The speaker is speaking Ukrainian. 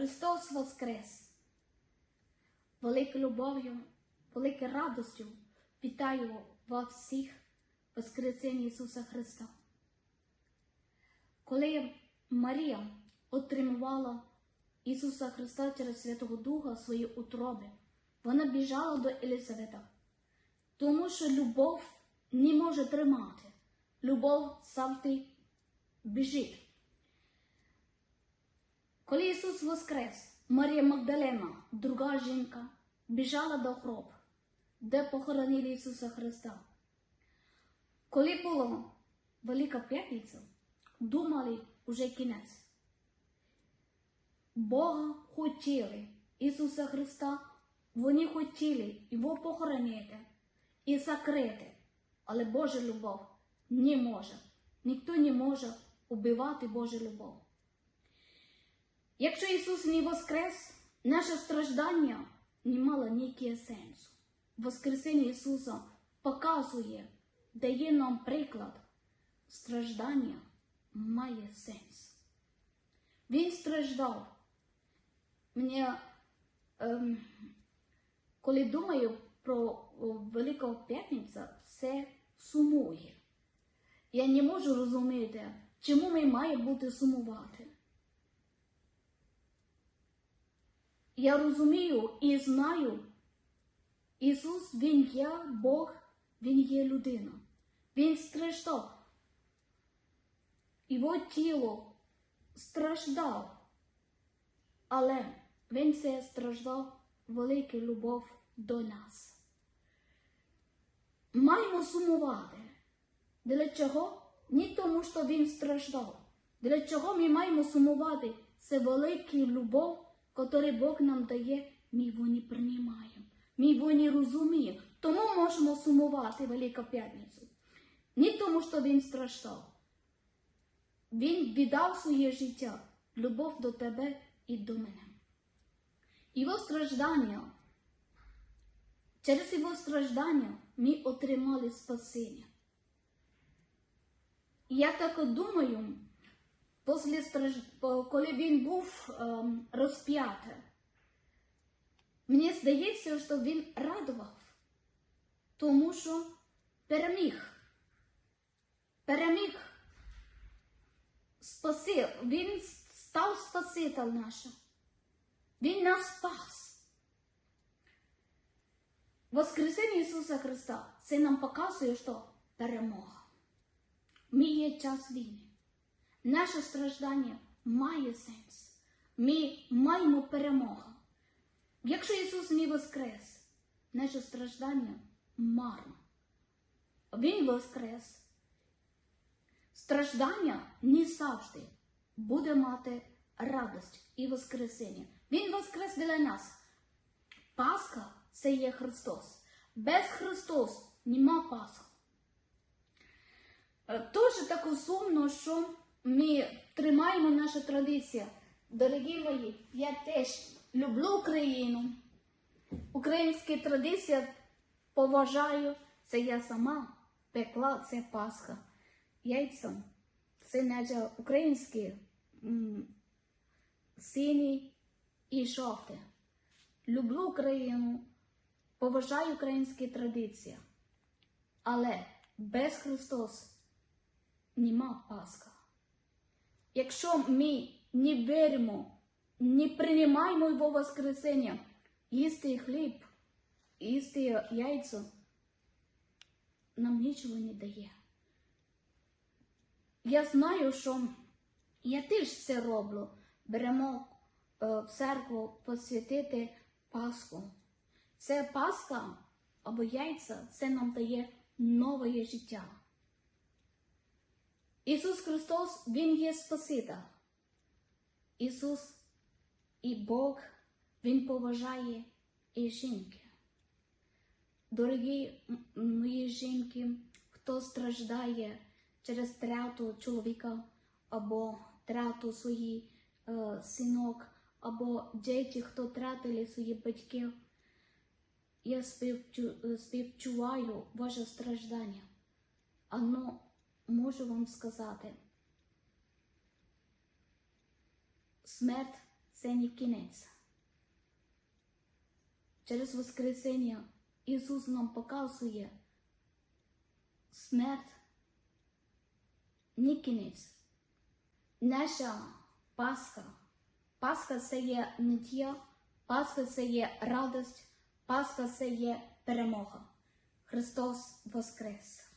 Христос Воскрес! Великою любов'ю, великою радостю вітаю вас всіх Воскресіння Ісуса Христа. Коли Марія отримувала Ісуса Христа через Святого Духа свої утроби, вона біжала до Елізавета, тому що любов не може тримати. Любов завжди біжить. Коли Ісус воскрес, Марія Магдалена, друга жінка, біжала до гробу, де похоронили Ісуса Христа. Коли була Велика П'ятниця, думали уже кінець. Бога хотіли Ісуса Христа, вони хотіли Його похоронити і закрити, але Божа любов не може. Ніхто не може убивати Божу любов. Якщо Ісус не воскрес, наше страждання не мало ніякого сенсу. Воскресіння Ісуса показує, дає нам приклад, страждання має сенс. Він страждав. Мені, ем, коли думаю про Велику П'ятницю, все сумує. Я не можу розуміти, чому ми маємо бути сумувати. Я розумію і знаю, Ісус, Він є Бог, Він є людина. Він страждав. Його тіло страждав, але Він це страждав велика любов до нас. Маємо сумувати. Для чого? Не тому, що він страждав. Для чого ми маємо сумувати? Це велика любов, яку Бог нам дає, ми не приймаємо. Ми не розуміємо. Тому можемо сумувати Велика П'ятницю. Не тому, що він страждав. Він віддав своє життя, любов до тебе і до мене. Його страждання, через його страждання ми отримали спасіння. Я так думаю. Коли він був ем, розп'ятий, мені здається, що він радував, тому що переміг. Переміг. Спасив. Він став Спаситель наш. Він нас спас. Воскресіння Ісуса Христа це нам показує, що перемога. Ми є час війни. Наше страждання має сенс. Ми маємо перемогу. Якщо Ісус не воскрес, наше страждання марно. Він воскрес. Страждання не завжди буде мати радость і воскресіння. Він воскрес для нас. Пасха це є Христос. Без Христос нема Пасхи. Дуже так сумно, що ми тримаємо нашу традицію. Дорогі мої, я теж люблю Україну. Українські традиції поважаю. Це я сама пекла, це Пасха. Яйця. Це наче українські сині і жовті. Люблю Україну, поважаю українські традиції. Але без Христос нема Пасха. Якщо ми не віримо, не приймаємо Його Воскресення, їсти хліб, їсти яйця, нам нічого не дає. Я знаю, що я теж це роблю. Беремо е, в церкву посвятити Пасху. Це Пасха або яйця, це нам дає нове життя. Ісус Христос, Він є Спаситель. Ісус і Бог, Він поважає і жінки. Дорогі мої жінки, хто страждає через втрату чоловіка або втрату своїх е, синок, або діти, хто втратили своїх батьків, я співчу, співчуваю ваше страждання. Ано можу вам сказати, смерть це не кінець. Через Воскресіння Ісус нам показує смерть не кінець. Наша Пасха. Пасха це є ниття, Пасха це є радость, Пасха це є перемога. Христос Воскрес!